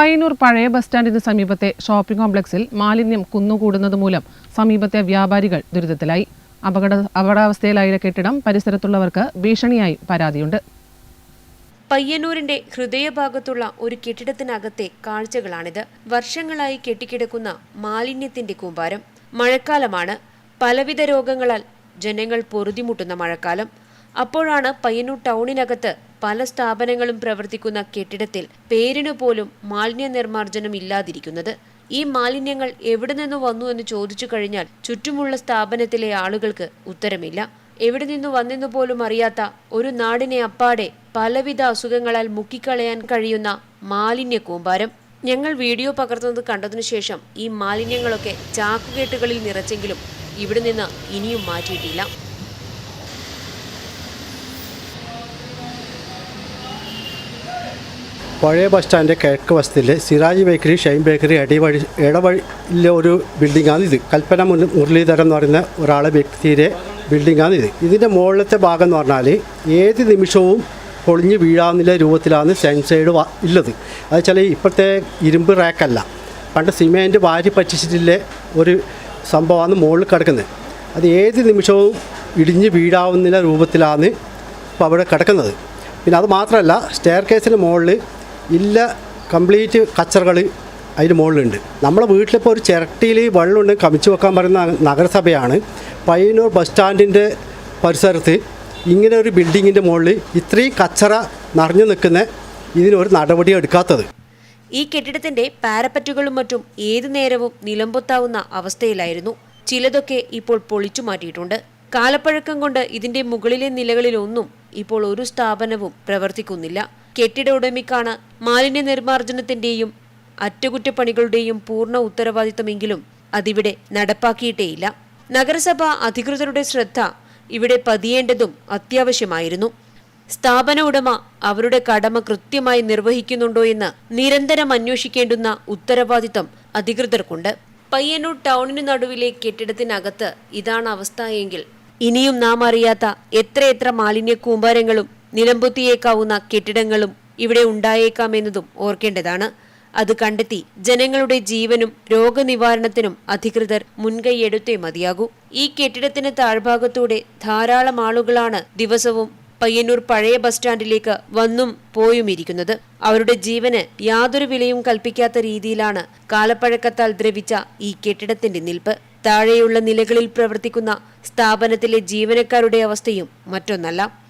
പയ്യന്നൂർ പഴയ ബസ് സ്റ്റാൻഡിന് സമീപത്തെ ഷോപ്പിംഗ് കോംപ്ലക്സിൽ മാലിന്യം കുന്നുകൂടുന്നത് മൂലം സമീപത്തെ വ്യാപാരികൾ ദുരിതത്തിലായി. അപകട അപകടാവസ്ഥയിലായ കെട്ടിടം പരിസരത്തുള്ളവർക്ക് ഭീഷണിയായി പരാതിയുണ്ട്. പയ്യന്നൂരിന്റെ ഹൃദയഭാഗത്തുള്ള ഒരു കെട്ടിടത്തിനകത്തെ കാഴ്ചകളാണിത്. വർഷങ്ങളായി കെട്ടിക്കിടക്കുന്ന മാലിന്യത്തിന്റെ കൂമ്പാരം. മഴക്കാലമാണ്. പലവിധ രോഗങ്ങളാൽ ജനങ്ങൾ പൊറുതിമുട്ടുന്ന മഴക്കാലം. അപ്പോഴാണ് പയ്യന്നൂർ ടൗണിനകത്ത് പല സ്ഥാപനങ്ങളും പ്രവർത്തിക്കുന്ന കെട്ടിടത്തിൽ പേരിനു പോലും മാലിന്യ നിർമ്മാർജനം ഇല്ലാതിരിക്കുന്നത്. ഈ മാലിന്യങ്ങൾ എവിടെ നിന്ന് വന്നു എന്ന് ചോദിച്ചു കഴിഞ്ഞാൽ ചുറ്റുമുള്ള സ്ഥാപനത്തിലെ ആളുകൾക്ക് ഉത്തരമില്ല. എവിടെ നിന്നു വന്നെന്നു പോലും അറിയാത്ത ഒരു നാടിനെ അപ്പാടെ പലവിധ അസുഖങ്ങളാൽ മുക്കിക്കളയാൻ കഴിയുന്ന മാലിന്യ കൂമ്പാരം. ഞങ്ങൾ വീഡിയോ പകർത്തുന്നത് കണ്ടതിനു ശേഷം ഈ മാലിന്യങ്ങളൊക്കെ ചാക്കുകെട്ടുകളിൽ നിറച്ചെങ്കിലും ഇവിടെ നിന്ന് ഇനിയും മാറ്റിയിട്ടില്ല. പഴയ ബസ് സ്റ്റാൻഡ് കിഴക്ക് വശത്തിലെ സിറാജ് ബേക്കറി ഷൈൻ ബേക്കറി അടിവഴി ഇടവഴിയിലെ ഒരു ബിൽഡിംഗാണ് ഇത്. കൽപ്പന മുരളീധരൻ എന്ന് പറയുന്ന ഒരാളെ വ്യക്തിയുടെ ബിൽഡിംഗാണ് ഇത്. ഇതിന്റെ മുകളിലത്തെ ഭാഗം എന്ന് പറഞ്ഞാൽ ഏത് നിമിഷവും പൊളിഞ്ഞ് വീഴാവുന്ന രൂപത്തിലാണ് സെൻസൈഡ് ഉള്ളത്. അത് വെച്ചാൽ ഇപ്പോഴത്തെ ഇരുമ്പ് റാക്കല്ല. പണ്ട് സിമെന്റ് വാരി പറ്റിച്ചിട്ടുള്ള ഒരു സംഭവമാണ് മുകളിൽ കിടക്കുന്നത്. അത് ഏത് നിമിഷവും ഇടിഞ്ഞ് വീഴാവുന്ന രൂപത്തിലാണ് ഇപ്പോൾ അവിടെ കിടക്കുന്നത്. പിന്നെ അത് മാത്രമല്ല സ്റ്റെയർ കേസിന് മുകളിൽ ഇല്ല കംപ്ലീറ്റ് കച്ചറകൾ അതിന് മുകളിലുണ്ട്. നമ്മളെ വീട്ടിലിപ്പോൾ ഒരു ചിരട്ടിയിൽ വെള്ളമുണ്ട് കമിച്ച് വെക്കാൻ പറയുന്ന നഗരസഭയാണ്. പയ്യന്നൂർ ബസ് സ്റ്റാൻഡിന്റെ പരിസരത്ത് ഇങ്ങനെ ഒരു ബിൽഡിങ്ങിന്റെ മുകളിൽ ഇത്രയും കച്ചറ നിറഞ്ഞു നിൽക്കുന്ന ഇതിനൊരു നടപടി എടുക്കാത്തത്. ഈ കെട്ടിടത്തിന്റെ പാരപ്പറ്റുകളും മറ്റും ഏതു നേരവും നിലമ്പൊത്താവുന്ന അവസ്ഥയിലായിരുന്നു. ചിലതൊക്കെ ഇപ്പോൾ പൊളിച്ചു മാറ്റിയിട്ടുണ്ട്. കാലപ്പഴക്കം കൊണ്ട് ഇതിന്റെ മുകളിലെ നിലകളിലൊന്നും ഇപ്പോൾ ഒരു സ്ഥാപനവും പ്രവർത്തിക്കുന്നില്ല. കെട്ടിട ഉടമയ്ക്കാണ് മാലിന്യ നിർമ്മാർജനത്തിന്റെയും അറ്റകുറ്റപ്പണികളുടെയും പൂർണ ഉത്തരവാദിത്തമെങ്കിലും അതിവിടെ നടപ്പാക്കിയിട്ടേയില്ല. നഗരസഭ അധികൃതരുടെ ശ്രദ്ധ ഇവിടെ പതിയേണ്ടതും അത്യാവശ്യമായിരുന്നു. സ്ഥാപന ഉടമ അവരുടെ കടമ കൃത്യമായി നിർവഹിക്കുന്നുണ്ടോ എന്ന് നിരന്തരം അന്വേഷിക്കേണ്ടുന്ന ഉത്തരവാദിത്തം അധികൃതർക്കുണ്ട്. പയ്യന്നൂർ ടൗണിനു നടുവിലെ കെട്ടിടത്തിനകത്ത് ഇതാണ് അവസ്ഥ എങ്കിൽ ഇനിയും നാം അറിയാത്ത എത്രയെത്ര മാലിന്യ കൂമ്പാരങ്ങളും നിലംപൊത്തിയേക്കാവുന്ന കെട്ടിടങ്ങളും ഇവിടെ ഉണ്ടായേക്കാമെന്നതും ഓർക്കേണ്ടതാണ്. അത് കണ്ടെത്തി ജനങ്ങളുടെ ജീവനും രോഗനിവാരണത്തിനും അധികൃതർ മുൻകൈയെടുത്തേ മതിയാകൂ. ഈ കെട്ടിടത്തിന് താഴ്ഭാഗത്തൂടെ ധാരാളം ആളുകളാണ് ദിവസവും പയ്യന്നൂർ പഴയ ബസ് സ്റ്റാൻഡിലേക്ക് വന്നും പോയും ഇരിക്കുന്നത് അവരുടെ ജീവന് യാതൊരു വിലയും കൽപ്പിക്കാത്ത രീതിയിലാണ് കാലപ്പഴക്കത്താൽ ദ്രവിച്ച ഈ കെട്ടിടത്തിന്റെ നിൽപ്പ്. താഴെയുള്ള നിലകളിൽ പ്രവർത്തിക്കുന്ന സ്ഥാപനത്തിലെ ജീവനക്കാരുടെ അവസ്ഥയും മറ്റൊന്നല്ല.